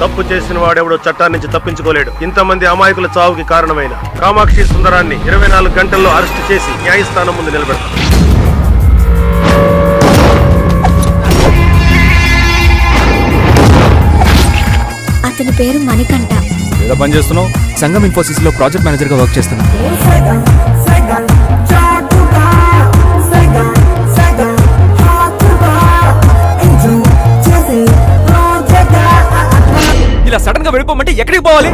తప్పు చేసిన వాడెవడో చట్టాన్ని నుంచి తప్పించుకోలేడు. ఇంతమంది అమాయకుల చావుకి కారణమైన కామాక్షి సుందరాన్ని ఇరవై నాలుగు గంటల్లో అరెస్ట్ చేసి న్యాయస్థానం ముందు నిలబెడతాం పేరు మణికంఠ. ఏదో పని చేస్తున్నావు? సంగం ఇన్ఫోసిస్లో ప్రాజెక్ట్ మేనేజర్గా వర్క్ చేస్తున్నా ఇలా సడన్గా వెళ్ళిపోమంటే ఎక్కడికి పోవాలి?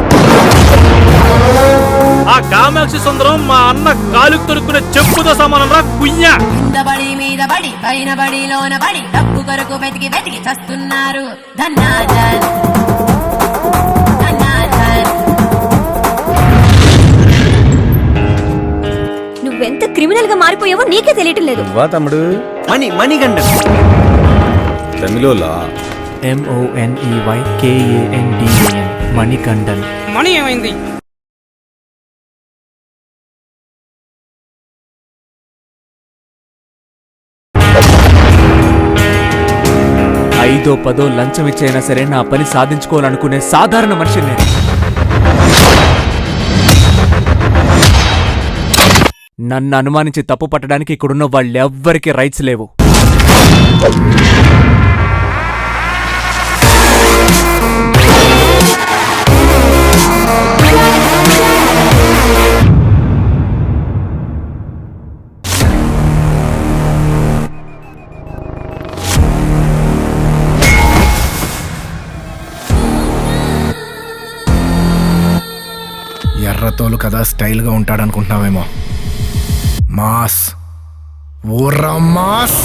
ఆ కామాక్షి సుందరం మా అన్న కాలుకు తొడుక్కునే చెప్పుతో సమానం రా కుయ్యా. కింద బడి మీద బడి పైన బడి లోన బడి డబ్బు కొరకు వెతికి వెతికి చస్తున్నారు క్రిమినల్గా మారిపోయావో నీకే తెలియటం లేదు. వా తమ్ముడు. మణి మణిగండం. తమిళోలా. ఎంఓఎన్ఈవై కేఏఎన్డిఏఎన్ మణికండన్ మణి ఏమైంది? ఐదో పదో లంచం ఇచ్చైనా సరే నా పని సాధించుకోవాలనుకునే సాధారణ మనిషిని నేను. నన్ను అనుమానించి తప్పు పట్టడానికి ఇక్కడున్న వాళ్ళెవ్వరికీ రైట్స్ లేవు. ఎర్రతోలు కదా స్టైల్గా ఉంటాడనుకుంటున్నావేమో. மாஸ். உரம் மாஸ்.